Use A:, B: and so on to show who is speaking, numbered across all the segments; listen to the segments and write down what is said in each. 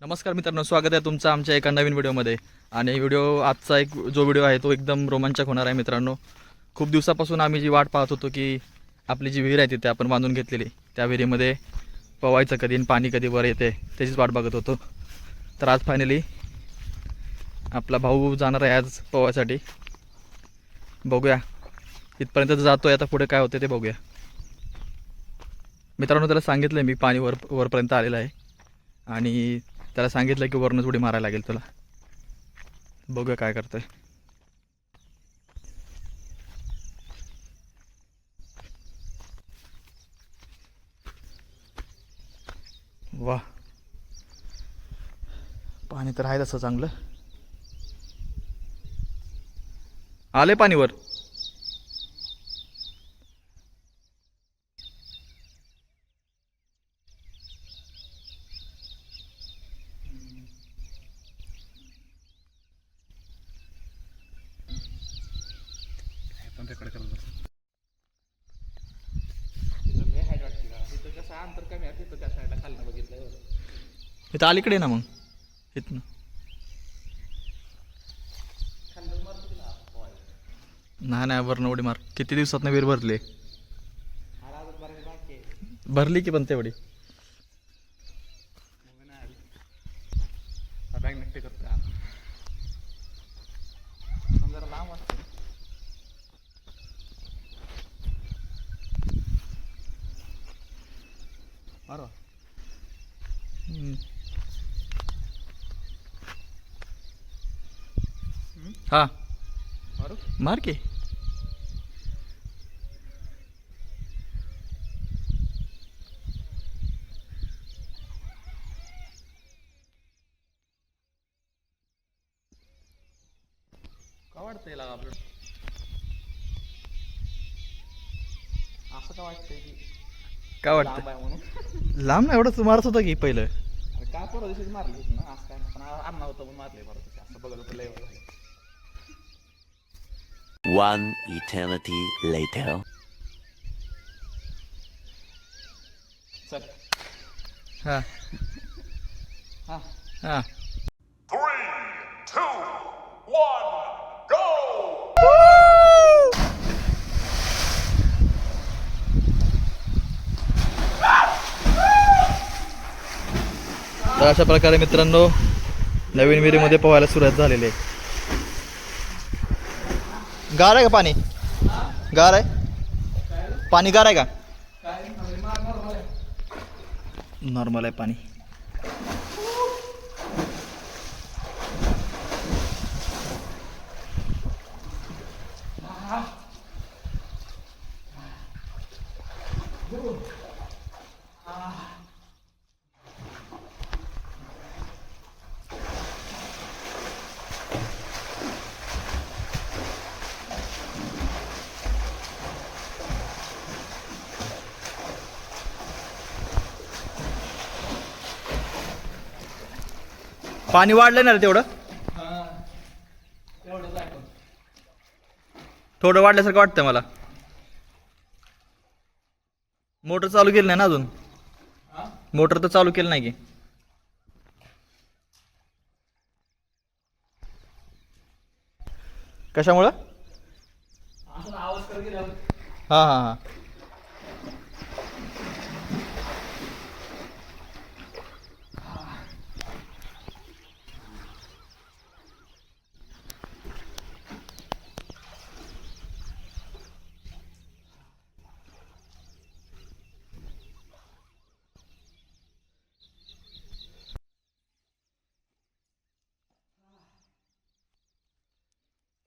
A: नमस्कार मित्रांनो स्वागत आहे तुमचं आमच्या एका नवीन व्हिडिओमध्ये. आणि व्हिडिओ आजचा एक जो व्हिडिओ आहे तो एकदम रोमांचक होणार आहे मित्रांनो. खूप दिवसापासून आम्ही जी वाट पाहत होतो की आपली जी विहीर आहे तिथे आपण बांधून घेतलेली त्या विहिरीमध्ये पवायचं कधी आणि पाणी कधी वर येते त्याचीच वाट बघत होतो. तर आज फायनली आपला भाऊ जाणार आहे आज पवायसाठी. बघूया इथपर्यंत जातो आहे आता पुढे काय होते ते बघूया. मित्रांनो त्याला सांगितलं मी पाणी वर वरपर्यंत आलेलं आहे. आणि त्याला सांगितलं की वरनच उडी मारायला लागेल तुला. बघूया काय करतोय. वा पाणी तर आहे तसं चांगलं. आले पाणीवर वर
B: पण रेकॉर्ड करत बस
C: तिथं लय हाईट वाटते का तिथं कसं अंतर कमी आहे तिथं त्या साईडला खालनं बघितलं
A: इथं अलीकडे ना मग. इथनं.
C: मारतो तिला.
A: नाही नाही वरनं उडी मार. किती दिवसात भरली?
C: बरेच बाकी आहे.
A: भरली की पण तेवढी
C: मग नाही आली बॅग नक्की करतो आता पण जरा लांब असते
A: हम्म. हा.
C: बरोबर
A: मार की.
C: का वाटतंय लागा आपलं? असं का वाटतंय की
A: काय
C: लांब
A: वाटतं
C: आहे म्हणून
A: लांब नाही एवढंच मारत होता की पहिलं
C: अरे काय परवा दिवशीच मारली होती ना असं काय नाही. पण अण्णा होतं पण मारले परत दिवशी. असं बघत होतं लय वेळ झालं.
D: One eternity later.
C: चल
A: हा
C: हा
A: हा
E: Three, two, one,
A: तर अशा प्रकारे मित्रांनो नवीन विहिरीमध्ये पोहायला सुरुवात झालेली आहे. गार आहे का पाणी? गार आहे? पाणी गार आहे का? नॉर्मल आहे पाणी. पाणी वाढलं ना रे तेवढं? थोडं वाढल्यासारखं वाटतंय मला. मोटर चालू केली नाही ना अजून? मोटर तर चालू केलं नाही की. कशामुळं? हां हां हां.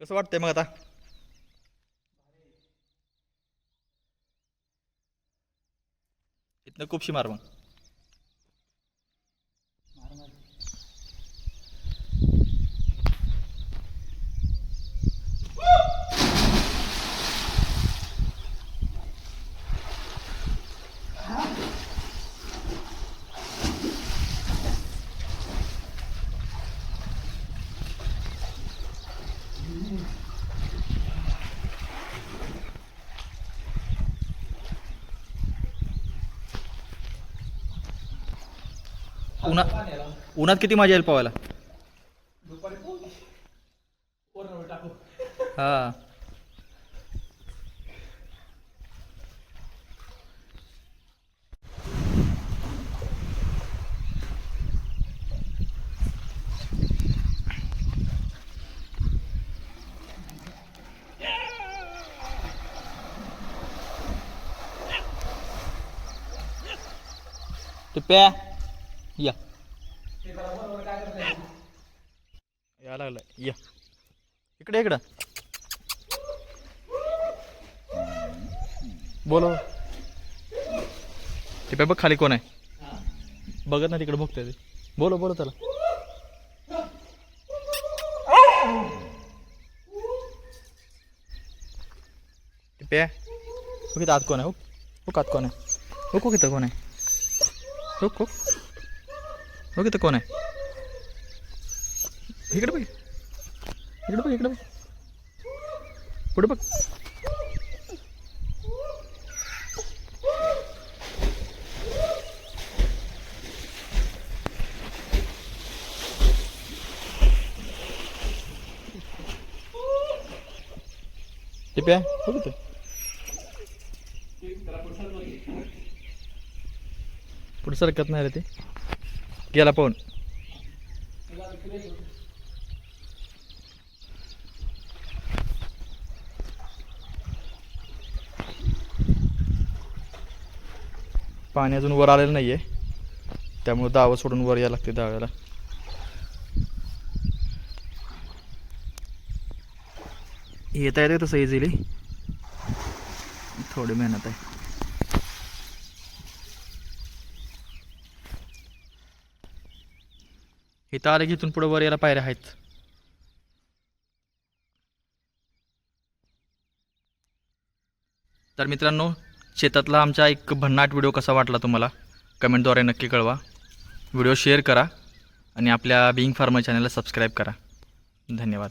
A: कसं वाटतंय मग आता? इथनं खूपशी मार मग.
C: उन्हात
A: उन्हात किती मजा येईल पोहायला हा. ते प्या या या. इकडे इकडं. बोलो. ते पे बघ खाली कोण आहे. बघत ना तिकडे बघतोय ते. बोलो बोलो त्याला. ते हो किती आत कोण आहे हो. हो आत कोण आहे. हो को कोण आहे. हो हो किथं कोण आहे. इकडे बघ. इकडे बघ इकडे बघ पुढे बघ टिप्या हो किती पुढे सरकत नाही रे ते गेला पाहून पाणी अजून वर आलेलं नाही आहे त्यामुळे दावं सोडून वर यायला लागते दाव्याला. येता येते तसं इझिली थोडी मेहनत आहे. इथं आले की इथून पुढे वर यायला पायऱ्या आहेत. तर मित्रांनो शेतातला आमचा एक भन्नाट व्हिडिओ कसा वाटला तुम्हाला? कमेंटद्वारे नक्की कळवा. व्हिडिओ शेअर करा आणि आपल्या बिईंग फार्मर चॅनलला सबस्क्राईब करा. धन्यवाद.